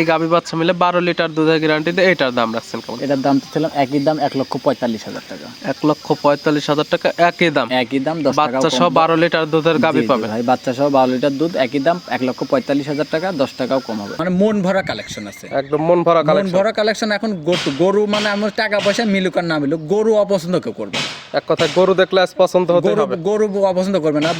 এই গাভী বাচ্চা মিলে বারো লিটার দুধের গ্যারান্টি দিয়ে এটার দাম রাখছেন কেমন? এটার দাম তো ছিলাম একই দাম এক লক্ষ পঁয়তাল্লিশ হাজার টাকা। এক লক্ষ পঁয়তাল্লিশ হাজার টাকা একই দাম। একই দাম দশ টাকা বাচ্চা সহ বারো লিটার দুধের গাভী পাবে ভাই বাচ্চা সহ বারো লিটার দুধ একই দাম এক লক্ষ পঁয়তাল্লিশ হাজার টাকা দশ টাকাও কম হবে। মানে মন ভরা কালেকশন আছে। একদম মন ভরা কালেকশন ভরা কালেকশন এখন গরু গরু মানে আমার টাকা পয়সা মিলুক আর না মিলুক গরু অপছন্দ কেউ করবে এক কথায় গরু দেখলে আজ পছন্দ হতে হবে। গরু অপছন্দ করবে না।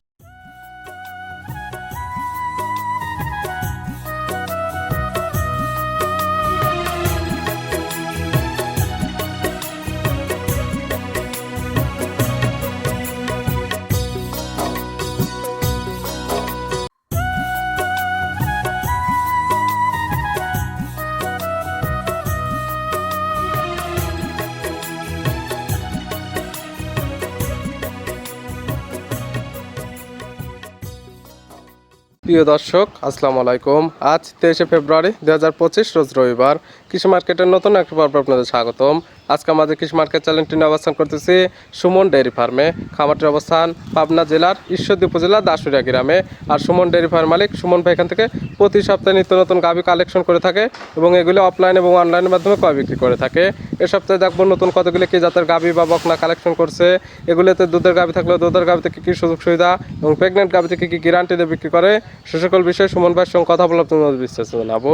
প্রিয় দর্শক, আসসালামু আলাইকুম। আজ তেইশে ফেব্রুয়ারি দু হাজার পঁচিশ, রোজ রবিবার। কৃষি মার্কেটের নতুন একটা পর্ব আপনাদের স্বাগতম। আজকে আমাদের কৃষি মার্কেট চ্যানেলটি নিয়ে অবস্থান করতেছি সুমন ডেয়ারি ফার্মে। খামারটির অবস্থান পাবনা জেলার ঈশ্বরদী উপজেলা দাসুরিয়া গ্রামে। আর সুমন ডেয়ারি ফার্ম মালিক সুমন ভাই এখান থেকে প্রতি সপ্তাহে নিত্য নতুন গাভি কালেকশন করে থাকে এবং এগুলো অফলাইন এবং অনলাইনের মাধ্যমে ক্রয় বিক্রি করে থাকে। এ সপ্তাহে দেখব নতুন কতগুলি কি জাতের গাভি বা বকনা কালেকশন করছে। এগুলোতে দুধের গাভি থাকলে দুধের গাভিতে কী কী সুযোগ সুবিধা এবং প্রেগনেন্ট গাভিতে কী কী গ্যারান্টি দিয়ে বিক্রি করে সে সকল বিষয়ে সুমন ভাইয়ের সঙ্গে কথা বলে আপনাদের বিশ্বাস জানাব।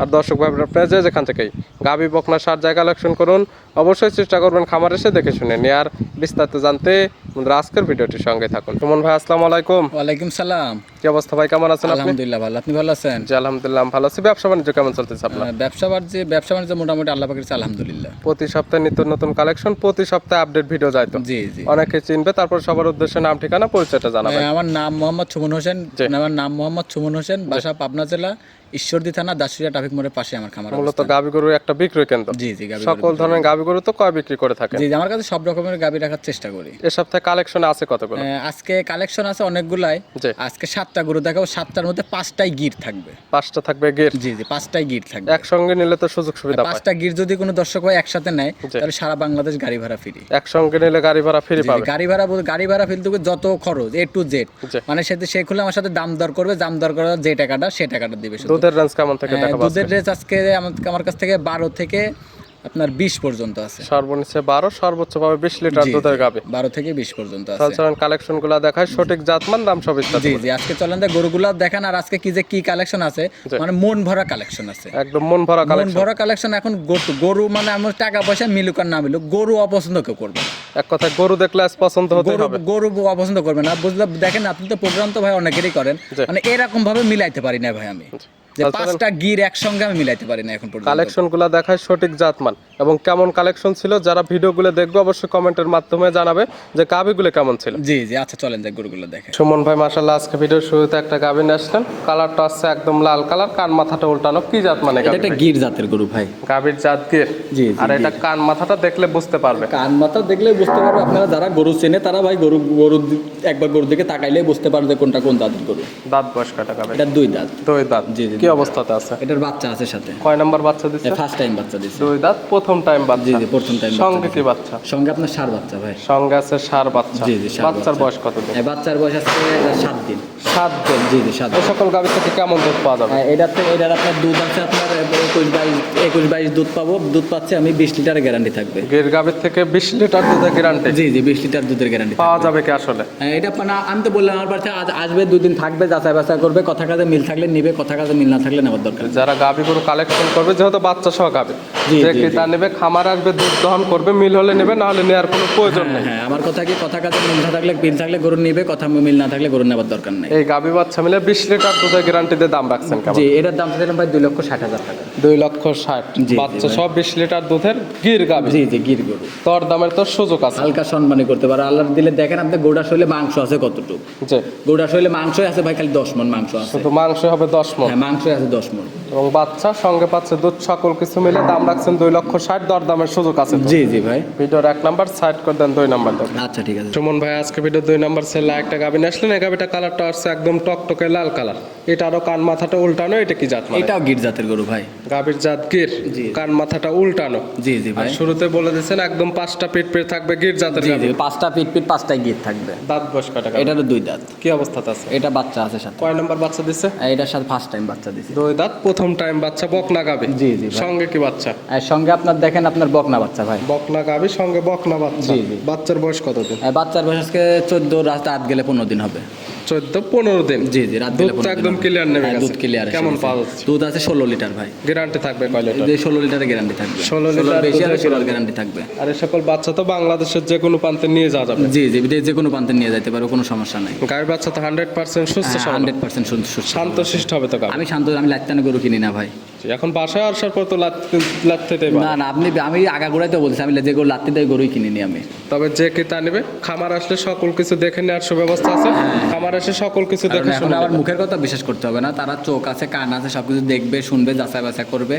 আর দর্শক ভাই আপনারা যেখান থেকেই। গাভি, বকনা, সার জায়গা কালেকশন করুন। অবশ্যই চেষ্টা করবেন খামার এসে দেখে শুনে নিয়ে। আর বিস্তারিত জানতে আমাদের আজকের ভিডিওটির সঙ্গে থাকুন। সুমন ভাই আসসালামু আলাইকুম। ওয়ালাইকুম সালাম। কি অবস্থা ভাই কেমন আছেন আলহামদুলিল্লাহ ভালো। আপনি ভালো আছেন? জি আলহামদুলিল্লাহ ভালো আছি। ব্যবসা বাণিজ্য কেমন চলতেছে আপনার? ব্যবসা বাণিজ্য ব্যবসা বাণিজ্য মোটামুটি আল্লাহ পাকের আলহামদুলিল্লাহ। প্রতি সপ্তাহে নিত্য নতুন কালেকশন প্রতি সপ্তাহে আপডেট ভিডিও যাইতো জি জি। অনেকে চিনবে তারপর সবার উদ্দেশ্যে নাম ঠিকানা পরিচয়টা জানাবে আমার নাম মোহাম্মদ সুমন হোসেন আমার নাম মোহাম্মদ সুমন হোসেন বাসা পাবনা জেলা ঈশ্বরদী থানা দাসুরিয়া ট্রাফিক মোড়ের পাশে আমার খামার মূলত গাভি গরুর একটা বিক্রয় কেন্দ্র। জি জি গাবি সকল ধরনের গাভি গরু তো কয় বিক্রি করে থাকে? জি জি, আমার কাছে সব রকমের গাবি রাখার চেষ্টা করি। এ সপ্তাহে কালেকশন আছে কতগুলো? আজকে কালেকশন আছে অনেকগুলাই। জি। আজকে সাতটা গরু দেখাবো সাতটার মধ্যে পাঁচটাই গির থাকবে। পাঁচটা থাকবে গেট জি জি পাঁচটাই গির থাকবে। একসঙ্গে নিলে তো সুযোগ সুবিধা পাঁচটা গির যদি কোনো দর্শক হয় একসাথে নেয় তাহলে সারা বাংলাদেশ গাড়ি ভাড়া ফ্রি একসঙ্গে নিলে গাড়ি ভাড়া ফ্রি পাবে। গাড়ি ভাড়া বলতে গাড়ি ভাড়া ফেলতে যত খরচ এ টু জেড মানে সে সে খুলে আমার সাথে দাম দর করবে দাম দর করার যে টাকাটা সে টাকাটা দিবে শুধু। দুধের রেঞ্জ কেমন থেকে হ্যাঁ, দেখাবো দুধের রেস আজকে আমার কাছ থেকে বারো থেকে আপনার বিশ পর্যন্ত আছে। সর্বনিচে বারো সর্বোচ্চ পাবে বিশ লিটার দুধের গাভি বারো থেকে বিশ পর্যন্ত আছে। তাছাড়া কালেকশনগুলা দেখায় সঠিক জাতমান দাম সব জি জি আজকে চলেন গরুগুলা দেখান আর আজকে কি যে কি কালেকশন আছে। মানে মন ভরা কালেকশন আছে। একদম মন ভরা মন কালেকশন ভরা কালেকশন এখন গরু- গরু মানে আমার টাকা পয়সা মিলুক আর না মিলুক গরু অপছন্দ কেউ করবে এক কথায় গরু দেখলে আজ পছন্দ হতে গরু হবে। গরু অপছন্দ করবে না। বুঝলে দেখেন আপনি তো প্রোগ্রাম তো ভাই অনেকেরই করেন। মানে এরকম ভাবে মিলাইতে পারি না ভাই আমি। যে পাঁচটা গির একসঙ্গে আমি মিলাইতে পারি না এখন পর্যন্ত। কালেকশনগুলা দেখায় সঠিক জাতমান। এবং কেমন কালেকশন ছিল যারা ভিডিও গুলো দেখবে অবশ্যই কমেন্টের মাধ্যমে জানাবে যে গাভি কেমন ছিল। জি জি আচ্ছা চলেন যাক গরুগুলো দেখেন সুমন ভাই মাসাল্লাহ আজকে ভিডিওর শুরুতে একটা গাভি নিয়ে আসলেন। কালারটা আসছে একদম লাল কালার কান মাথাটা উল্টানো। কি জাত মানে এটা একটা গির জাতের গরু ভাই। গাভীর জাত গির? জি, আর এটা কান মাথাটা দেখলে বুঝতে পারবে। কান মাথা দেখলে বুঝতে পারবে আপনারা যারা গরু চেনে তারা ভাই গরু গরু একবার গরুর দিকে তাকাইলে বুঝতে পারবে কোনটা কোন জাতের গরু। দাঁত বয়স কাটা গাভি? এটা দুই দাঁত। দুই দাঁত। জি, জি, কি অবস্থাতে আছে? এটার বাচ্চা আছে সাথে। কয় নাম্বার বাচ্চা দিচ্ছে ফার্স্ট টাইম বাচ্চা দিচ্ছে দুই দাঁত? প্রথম টাইম বাচ্চা। জি প্রথম টাইম সঙ্গে কি বাচ্চা? সঙ্গে আপনার সার বাচ্চা ভাই। সঙ্গে আছে সার বাচ্চা। জি, জি, বাচ্চার বয়স কত দিন? বাচ্চার বয়স আছে সাত দিন। সাত দিন। জি জি সাত এই সকল গাভি থেকে কেমন দুধ পাওয়া যাবে? হ্যাঁ, এটার তো এটার আপনার দুধ আছে আপনার একুশ বাইশ একুশ বাইশ দুধ পাবো। দুধ পাচ্ছে আমি বিশ লিটার গ্যারান্টি থাকবে। গির গাভির থেকে বিশ লিটার দুধের গ্যারান্টি জি জি বিশ লিটার দুধের গ্যারান্টি পাওয়া যাবে কি আসলে? এটা মানে আমি তো বললাম আমার পাশে আজ আসবে দুদিন থাকবে যাচাই বাছাই করবে। কথা কাজে মিল থাকলে নিবে কথা কাজে মিল না থাকলে নেওয়ার দরকার যারা গাভি গরু কালেকশন করবে যেহেতু বাচ্চা সহ গাভি জি, যে ক্রেতা নেবে খামার আসবে দুধ দহন করবে মিল হলে নেবে না হলে নেওয়ার কোনো প্রয়োজন হ্যাঁ নেই। হ্যাঁ আমার কথা কি কথা কাজে মিল না থাকলে মিল থাকলে গরু নিবে কথা মিল না থাকলে গরু নেওয়ার দরকার নেই। এই গাভি বাচ্চা মিলে বিশ লিটার দুধের গ্যারান্টি দিয়ে দাম রাখছেন জি এটার দাম দিলাম ভাই দুই লক্ষ ষাট হাজার টাকা। দুই লক্ষ ষাট। বাচ্চা। সব বিশ লিটার দুধের গির গাভি। জি জি গির গরু। তোর দামের তো সুযোগ আছে। হালকা সম্মানী করতে পারে। আল্লাহ দিলে দেখেন আপনি গোড়া শৈলে মাংস আছে কতটুকু? যে গোড়া শৈলে মাংসই আছে ভাই খালি দশ মন মাংস আছে। শুধু মাংস হবে দশ মন হ্যাঁ মাংস আছে দশ মন। এবং বাচ্চা সঙ্গে পাচ্ছে দুধ সকল কিছু মিলে দাম রাখছেন দুই লক্ষ ষাট দর দামের সুযোগ আছে জি জি ভাই। ভিডিওর এক নাম্বার সাইড করে দেন দুই নাম্বার দেন আচ্ছা ঠিক আছে। সুমন ভাই আজকে ভিডিও দুই নাম্বার সেলে একটা গাভি নিয়ে আসলেন এই গাভিটা কালারটা আসছে একদম টকটকে লাল কালার। এটা আরও কান মাথাটা উল্টানো এটা কি জাত মানে? এটাও গির জাতের গরু ভাই। গাভীর জাত গির জি। কান মাথাটা উল্টানো। জি জি ভাই। শুরুতে বলে দিয়েছেন একদম পাঁচটা পিট পেট থাকবে গির জাতের জি জি পাঁচটা পিট পিট পাঁচটাই গির থাকবে। দাঁত বয়স কটা? এটারও দুই দাঁত। কি অবস্থাতে আছে? এটা বাচ্চা আছে সাথে। কয় নাম্বার বাচ্চা দিচ্ছে আর এটার সাথে ফার্স্ট টাইম বাচ্চা দিছে। দুই দাঁত প্রথম প্রথম টাইম বাচ্চা বকনা গাবে। জি, জি, সঙ্গে কি বাচ্চা? আর সঙ্গে আপনার দেখেন আপনার বকনা বাচ্চা ভাই। বকনা গাবে সঙ্গে বকনা বাচ্চা। জি, জি। বাচ্চার বয়স কত দিন বাচ্চার বয়স আজকে চোদ্দ রাত আট গেলে পনেরো দিন হবে। চোদ্দ পনেরো দিন। জি জি রাত দুধ 15 দিন। একদম ক্লিয়ার নেবে হ্যাঁ, দুধ ক্লিয়ার কেমন পাওয়া যাচ্ছে? দুধ আছে ষোলো লিটার ভাই। গ্যারান্টি থাকবে কয় লিটার ষোলো লিটারের গ্যারান্টি থাকবে। 16 লিটার বেশি আর ষোলোর গ্যারান্টি থাকবে। আর সকল বাচ্চা তো বাংলাদেশের যে কোনো প্রান্তে নিয়ে যাওয়া যাবে। জি জি যে- যে কোনো প্রান্তে নিয়ে যেতে পারো কোনো সমস্যা নাই। গায়ের বাচ্চা তো হান্ড্রেড পার্সেন্ট সুস্থ হান্ড্রেড পার্সেন্ট সুস্থ শান্ত শিষ্ট হবে তো আমি শান্ত আমি লাইতানে গরু কিনি না ভাই। এখন বাসায় আসার পর তো না না আপনি আমি আগাগোড়াই তো বলছি আমি যে গরু লাত্তি দেয় গরুই কিনিনি আমি। তবে যে নেবে খামার আসলে সকল কিছু দেখে নেওয়ার সুব্যবস্থা আছে। খামার এসে সকল কিছু দেখে শুনে আবার মুখের কথা বিশ্বাস করতে হবে না তারা চোখ আছে কান আছে সবকিছু দেখবে শুনবে যাচাই বাছাই করবে।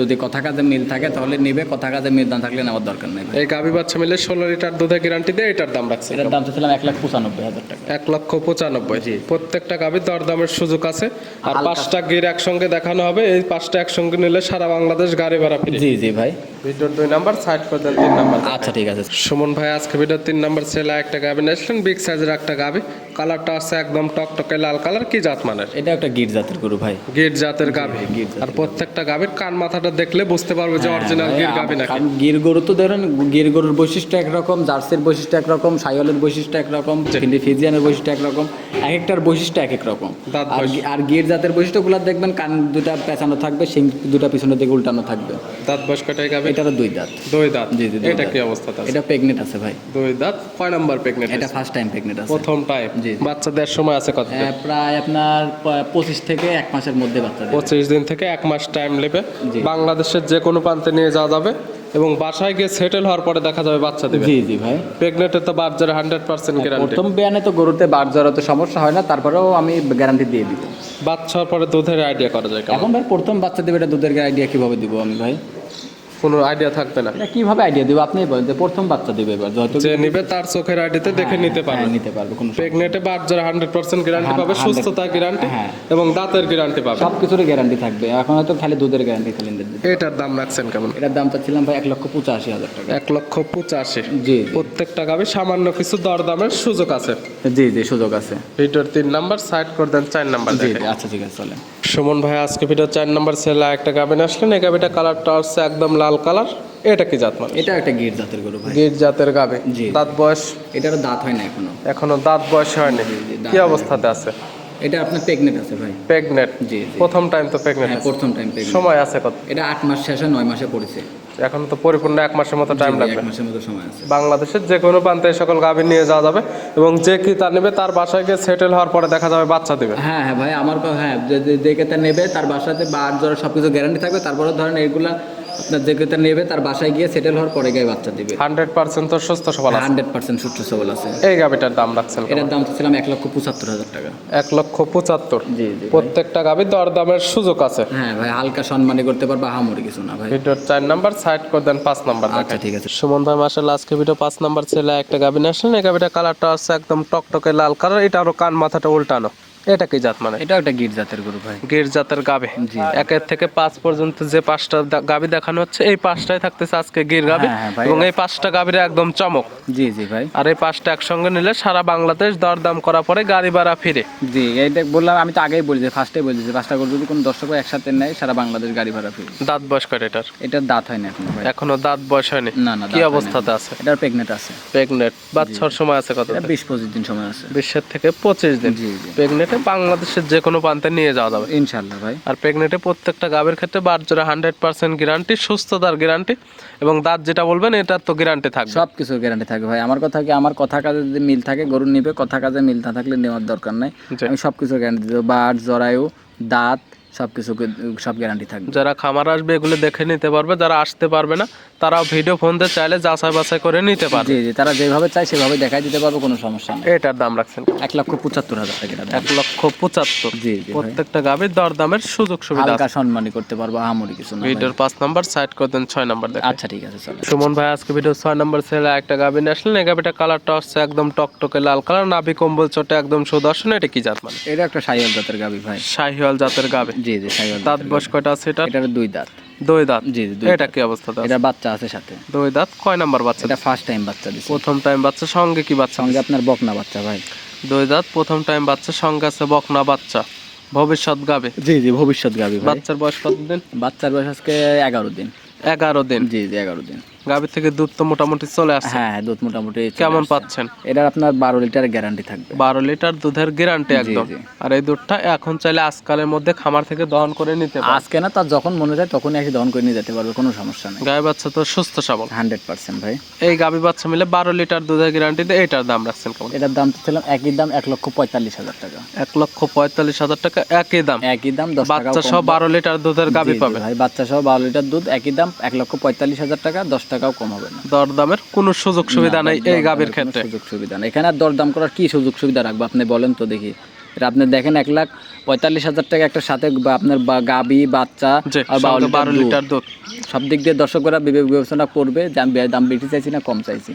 যদি কথা কাজে মিল থাকে তাহলে নিবে কথা কাজে মিল না থাকলে নেওয়ার দরকার নেই। এই গাভী বাচ্চা মিলে ষোলো লিটার দুধে গ্যারান্টি দিয়ে এটার দাম রাখছে। এটার দাম ছিলাম এক লাখ পঁচানব্বই হাজার টাকা। এক লক্ষ পঁচানব্বই। জি। প্রত্যেকটা গাভীর দরদামের সুযোগ আছে। আর পাঁচটা গির একসঙ্গে দেখানো হবে এই পাঁচটা একসঙ্গে নিলে সারা বাংলাদেশ গাড়ি ভাড়া জি জি ভাই। ভিডিওর দুই নাম্বার সাইড করে দেন তিন নাম্বার। আচ্ছা ঠিক আছে। সুমন ভাই আজকে ভিডিওর তিন নাম্বার ছেলে একটা গাভী নিয়ে আসলেন বিগ সাইজের একটা গাভী কালারটা আছে একদম টকটকে লাল কালার কি জাত মানের এটা একটা গির জাতের গরু ভাই। গির জাতের গাভী গির আর প্রত্যেকটা গাভীর কান মাথাটা দেখলে বুঝতে পারবে যে অরিজিনাল হ্যাঁ, গির গাভী নাকি। গির গরু তো ধরেন গির গরুর বৈশিষ্ট্য একরকম জার্সির বৈশিষ্ট্য একরকম সাইওয়ালের বৈশিষ্ট্য একরকম কিন্তু ফিজিয়ানের বৈশিষ্ট্য একরকম এক একটার বৈশিষ্ট্য এক এক রকম আর গির জাতের বৈশিষ্ট্যগুলো দেখবেন কান দুটা পেঁচানো থাকবে সিং দুটা পিছনের দিকে উল্টানো থাকবে। দাঁত বয়স কটাই গাভী এটারও দুই দাঁত। দুই দাঁত? জি, জি, এটা কি অবস্থাতে আছে? এটা প্রেগনেন্ট আছে ভাই। দুই দাঁত? কয় নাম্বার প্রেগনেন্ট এটা ফার্স্ট টাইম প্রেগনেন্ট আছে। প্রথম টাইম জি। বাচ্চা দেড় সময় আছে কত? হ্যাঁ, প্রায় আপনার পঁচিশ থেকে এক মাসের মধ্যে বাচ্চা দেবে। পঁচিশ দিন থেকে এক মাস টাইম নেবে। বাংলাদেশের যে কোনো প্রান্তে নিয়ে যাওয়া যাবে এবং বাসায় গিয়ে সেটেল হওয়ার পরে দেখা যাবে বাচ্চা দেবে। জি জি ভাই। প্রেগনেন্টে তো বাচ্চার হান্ড্রেড পার্সেন্ট গ্যারান্টি প্রথম বিয়ানে তো গরুতে বাট জ্বর তো সমস্যা হয় না তারপরেও আমি গ্যারান্টি দিয়ে দিব বাচ্চা হওয়ার পরে দুধের আইডিয়া করা যায় এখন ভাই প্রথম বাচ্চা দেবে এটা দুধের আইডিয়া কীভাবে দিব আমি ভাই? কোনো আইডিয়া থাকবে না। এটা কীভাবে আইডিয়া দিব? আপনি বলেন যে প্রথম বাচ্চা দেবে এবার যত যে নিবে তার চোখের আইডিতে দেখে নিতে পারবে। হ্যাঁ, নিতে পারবে কোনো বাচ্চার হান্ড্রেড পার্সেন্ট গ্যারান্টি হ্যাঁ, পাবে 100 সুস্থতার গ্যারান্টি হ্যাঁ। এবং দাঁতের গ্যারান্টি পাবে। সব গ্যারান্টি থাকবে। এখন হয়তো খালি দুধের গ্যারান্টি খালি এটার দাম রাখছেন কেমন? এটার দাম চাচ্ছিলাম ভাই এক লক্ষ পঁচাশি হাজার টাকা। এক লক্ষ পঁচাশি। জি জি। প্রত্যেকটা গাবে সামান্য কিছু দরদামের সুযোগ আছে। জি জি সুযোগ আছে। ভিডিওর তিন নাম্বার সাইড করে দেন চার নাম্বার জি আচ্ছা ঠিক আছে চলেন। সুমন ভাই আজকে ভিডিও চার নাম্বার ছেলে একটা গাবিন আসলেন। এই গাবিটা কালারটা হচ্ছে একদম লাল কালার এটা কি জাত মানে এটা একটা গির জাতের গরু ভাই। গির জাতের গাবে দাঁত বয়স? এটারও দাঁত হয় না এখনও। এখনও দাঁত বয়স হয়নি। কি অবস্থাতে আছে? এটা আপনার প্রেগনেন্ট আছে ভাই। প্রেগনেন্ট? জি প্রথম টাইম তো প্রেগনেন্ট হ্যাঁ প্রথম টাইম প্রেগনেন্ট। সময় আছে কত? এটা আট মাস শেষে নয় মাসে পড়েছে। এখন তো পরিপূর্ণ এক মাসের মতো টাইম লাগবে। এক মাসের মতো সময় আছে। বাংলাদেশের যে কোনো প্রান্তে সকল গাভী নিয়ে যাওয়া যাবে এবং যে কি তার নেবে তার বাসায় গিয়ে সেটেল হওয়ার পরে দেখা যাবে বাচ্চা দেবে। হ্যাঁ হ্যাঁ ভাই আমার ক- হ্যাঁ যে- যে কেতা নেবে তার বাসাতে বার জ্বর সব কিছু গ্যারান্টি থাকবে তারপরে ধরেন এগুলা আপনার যে নেবে তার বাসায় গিয়ে সেটেল হওয়ার পরে গিয়ে বাচ্চা দিবে। হান্ড্রেড পার্সেন্ট তো সুস্থ সবল আছে। হান্ড্রেড পার্সেন্ট সুস্থ সবল আছে। এই গাভীটার দাম রাখছেন এটার দাম ছিলাম এক লক্ষ পঁচাত্তর হাজার টাকা। এক লক্ষ পঁচাত্তর। জি জি। প্রত্যেকটা গাভীর দরদামের সুযোগ আছে। হ্যাঁ ভাই হালকা সম্মানী করতে পারবা হামরি কিছু না ভাই। ভিডিওর চার নাম্বার সাইড করে দেন পাঁচ নাম্বার আচ্ছা ঠিক আছে। সুমন ভাই মাসাল আজকে ভিডিও পাঁচ নাম্বার ছেলে একটা গাভী নিয়ে আসলেন এই গাভীটা কালারটা আছে একদম টকটকে লাল কালার এটা আরও কান মাথাটা উল্টানো। এটা কি জাত মানে? এটাও একটা গির জাতের গরু ভাই। গির জাতের গাবে জি। একের থেকে পাঁচ পর্যন্ত যে পাঁচটা গাভী দেখানো হচ্ছে এই পাঁচটাই থাকতেছে আজকে গির হ্যাঁ, হ্যাঁ, ভাই। এবং এই পাঁচটা গাভীর একদম চমক। জি জি ভাই। আর এই পাঁচটা একসঙ্গে নিলে সারা বাংলাদেশ দরদাম করার পরে গাড়ি ভাড়া ফিরে। জি এইটা বললাম আমি তো আগেই বলি যে ফার্স্টে বলি যে পাঁচটা গরু যদি কোনো দর্শক একসাথে নেয় সারা বাংলাদেশ গাড়ি ভাড়া ফ্রি। দাঁত বয়স করে এটার? এটার দাঁত হয় না ভাই। এখনও দাঁত বয়স হয়নি? না না কি হয়। অবস্থাতে আছে? এটার প্রেগনেন্ট আছে। প্রেগনেন্ট বাচ্চার সময় আছে কত এটা বিশ পঁচিশ দিন সময় আছে। বিশের থেকে পঁচিশ দিন। জি বাংলাদেশের যে কোনো প্রান্তে নিয়ে যাওয়া যাবে। ইনশাল্লাহ ভাই। আর প্রেগনেটে প্রত্যেকটা গাবের ক্ষেত্রে বার বাচ্চারা হান্ড্রেড পার্সেন্ট গ্যারান্টি সুস্থতার গ্যারান্টি এবং দাঁত যেটা বলবেন এটার তো গ্যারান্টি থাকবে। সব কিছুর গ্যারান্টি থাকবে ভাই। আমার কথা কি আমার কথা কাজে যদি মিল থাকে গরু নিবে কথা কাজে মিল না থাকলে নেওয়ার দরকার নাই। আমি সব কিছুর গ্যারান্টি দেবো। বাট জরায়ু দাঁত সব কিছু সব গ্যারান্টি থাকবে। যারা খামার আসবে এগুলো দেখে নিতে পারবে। যারা আসতে পারবে না তারাও ভিডিও ফোন দিয়ে চাইলে যাচাই বাছাই করে নিতে পারবে। জি জি তারা যেভাবে চায় সেভাবে দেখাই দিতে পারব কোনো সমস্যা নেই। এটার দাম রাখছেন এক লক্ষ পঁচাত্তর হাজার টাকা এক লক্ষ পঁচাত্তর। জি প্রত্যেকটা গাভীর দরদামের সুযোগ সুবিধা হালকা সম্মানই করতে পারব আমরি কিছু না ভিডিওর পাঁচ নাম্বার সাইড করে দেন ছয় নাম্বার দেখেন আচ্ছা ঠিক আছে চলো সুমন ভাই আজকে ভিডিও ছয় নম্বর ছেলে একটা গাভী নিয়ে আসলেন। এই গাভীটা কালারটা হচ্ছে একদম টকটকে লাল কালার নাভি কম্বল চটে একদম সুদর্শন। এটা কি জাত মানে? এটা একটা সাইয়াল জাতের গাবি ভাই। শাহিওয়াল জাতের গাভী। জি জি দাঁত বয়স কয়টা আছে এটা এটার দুই দাঁত। দুই দাঁত? জি জি এটা কি অবস্থাতে এটা বাচ্চা আছে সাথে। দুই দাঁত? কয় নাম্বার বাচ্চা? এটা ফার্স্ট টাইম বাচ্চা দিচ্ছে প্রথম টাইম বাচ্চা সঙ্গে কি বাচ্চা? সঙ্গে আপনার বকনা বাচ্চা ভাই। দুই দাঁত প্রথম টাইম বাচ্চা সঙ্গে আছে বকনা বাচ্চা। ভবিষ্যৎ গাবে জি জি ভবিষ্যৎ গাবি বাচ্চার বয়স কতদিন? বাচ্চার বয়স আজকে এগারো দিন। এগারো দিন। জি জি এগারো দিন। গাভীর থেকে দুধ তো মোটামুটি চলে আসছে হ্যাঁ দুধ মোটামুটি কেমন পাচ্ছেন? এটা আপনার বারো লিটার গ্যারান্টি থাকবে। বারো লিটার দুধের গ্যারান্টি একদম। আর এই দুধটা এখন চাইলে আজকালের মধ্যে খামার থেকে দহন করে নিতে আজকে না তার যখন মনে যায় তখনই এসে দহন করে নিয়ে যেতে পারবে কোনো সমস্যা নেই। গায়ে বাচ্চা তো সুস্থ সবল। হান্ড্রেড পার্সেন্ট ভাই। এই গাভী বাচ্চা মিলে বারো লিটার দুধের গ্যারান্টি এটার দাম রাখছেন কেমন? এটার দাম তো ছিলাম একই দাম এক লক্ষ পঁয়তাল্লিশ হাজার টাকা। এক লক্ষ পঁয়তাল্লিশ হাজার টাকা একই দাম। একই দাম বাচ্চা সহ বারো লিটার দুধের গাভী পাবে। ভাই বাচ্চা সহ বারো লিটার দুধ একই দাম এক লক্ষ পঁয়তাল্লিশ হাজার টাকা দশ টাকাও কম হবে না। দর দামের কোনো সুযোগ সুবিধা নাই এই দরদামের গাভীর ক্ষেত্রে। সুযোগ সুবিধা নেই। এখানে আর দরদাম করার কি সুযোগ সুবিধা রাখব? আপনি বলেন তো দেখি। এটা আপনি দেখেন এক লাখ পঁয়তাল্লিশ হাজার টাকা একটা সাথে আপনার গাবি বাচ্চা আর বারো লিটার দুধ। সব দিক দিয়ে দর্শকরা বিবেক বিবেচনা করবে যে আমি দাম বেশি চাইছি না কম চাইছি।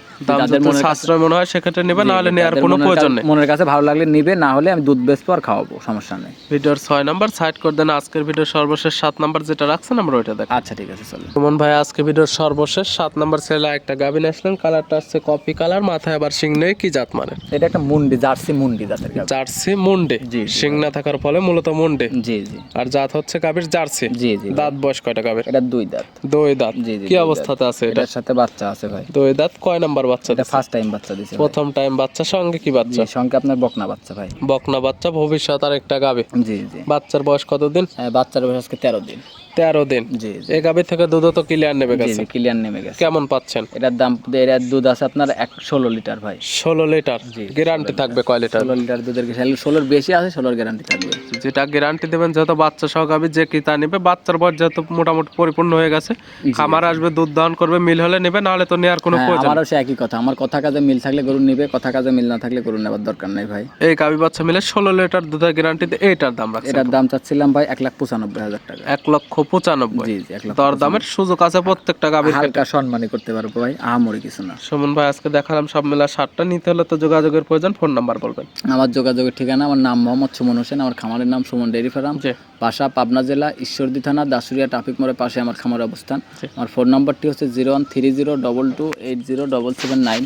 সাশ্রয় মনে হয় সেক্ষেত্রে নেবে না হলে নেওয়ার কোনো প্রয়োজন নেই। মনের কাছে ভালো লাগলে নিবে না হলে আমি দুধ বেচবো আর খাওয়াবো সমস্যা নেই। ভিডিওর ছয় নাম্বার সাইড করে দেন আজকের ভিডিওর সর্বশেষ সাত নাম্বার যেটা রাখছেন আমরা ওইটা দেখ আচ্ছা ঠিক আছে চলো সুমন ভাই আজকে ভিডিওর সর্বশেষ সাত নাম্বার ছেলে একটা গাভিন আসলেন কালারটা আসছে কফি কালার মাথায় আবার সিং নেই কি জাত মানে? এটা একটা মুন্ডি জার্সি মুন্ডি জাতের জার্সি মুন্ডে। জি। শিং না থাকার ফলে মূলত মুন্ডে। জি জি। আর জাত হচ্ছে গাভীর জার্সি। জি জি দাঁত বয়স কয়টা গাভীর এটা দুই দাঁত। দুই দাঁত। জি, জি, কি অবস্থাতে আছে এটা? এটার সাথে বাচ্চা আছে ভাই। দুই দাঁত। কয় নাম্বার বাচ্চা এটা ফার্স্ট টাইম বাচ্চা দিছে প্রথম টাইম বাচ্চা সঙ্গে কি বাচ্চা? সঙ্গে আপনার বকনা বাচ্চা ভাই। বকনা বাচ্চা ভবিষ্যৎ আর একটা গাবে জি জি। বাচ্চার বয়স কতদিন? দিন বাচ্চার বয়স আজকে তেরো দিন। তেরো দিন। জি জি। এই গাভী থেকে দুধ তো ক্লিয়ার নেবে জি গেছে। ক্লিয়ার নেমে গেছে। কেমন পাচ্ছেন? এটার দাম এটার দুধ আছে আপনার এক ষোলো লিটার ভাই। ষোলো লিটার? গ্যারান্টি থাকবে কয় লিটার? ষোলো লিটার দুধের ষোলোর বেশি আছে ষোলোর গ্যারান্টি থাকবে। যেটা গ্যারান্টি দেবেন যেহেতু বাচ্চা সহ গাভী যে কি তা নেবে বাচ্চার বয়স যেহেতু মোটামুটি পরিপূর্ণ হয়ে গেছে খামার আসবে দুধ দহন করবে মিল হলে নেবে নাহলে তো নেওয়ার কোনো হ্যাঁ, প্রয়োজন আমারও সে একই কথা। আমার কথা কাজে মিল থাকলে গরু নিবে কথা কাজে মিল না থাকলে গরু নেবার দরকার নেই ভাই। এই গাভী বাচ্চা মিলে ষোলো লিটার দুধের গ্যারান্টি এইটার দাম রাখছে এটার দাম চাচ্ছিলাম ভাই এক লাখ পঁচানব্বই হাজার টাকা। এক লক্ষ পঁচানব্বই। জি জি এক লাখ দর দামের সুযোগ আছে প্রত্যেকটা গাভীর হালকা সম্মানই করতে পারব ভাই আহামরি কিছু না। সুমন ভাই আজকে দেখালাম সব মেলা সাতটা নিতে হলে তো যোগাযোগের প্রয়োজন ফোন নাম্বার বলবেন। আমার যোগাযোগের ঠিকানা আমার নাম মোহাম্মদ সুমন হোসেন আমার খামারের নাম সুমন ডেয়ারি ফার্ম বাসা পাবনা জেলা ঈশ্বরদী থানা দাসুরিয়া ট্রাফিক মোড়ের পাশে আমার খামার অবস্থান। আমার ফোন নাম্বারটি হচ্ছে zero one three zero double two eight zero double seven nine.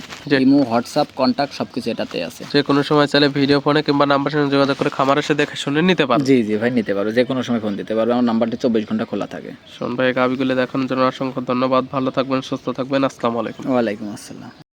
Imo WhatsApp contact সব কিছু এটাতে আছে। যে কোনো সময় চাইলে ভিডিও ফোনে কিংবা নাম্বার সঙ্গে যোগাযোগ করে খামার এসে দেখে শুনে নিতে পারবে জি জি ভাই নিতে পারো। যে কোনো সময় ফোন দিতে পারবে আমার নাম্বারটি চব্বিশ ঘণ্টা খোলা থাকে। শোন ভাই গাবিগুলো দেখানোর জন্য অসংখ্য ধন্যবাদ। ভালো থাকবেন সুস্থ থাকবেন। আসসালামু আলাইকুম। ওয়ালাইকুম আসসালাম।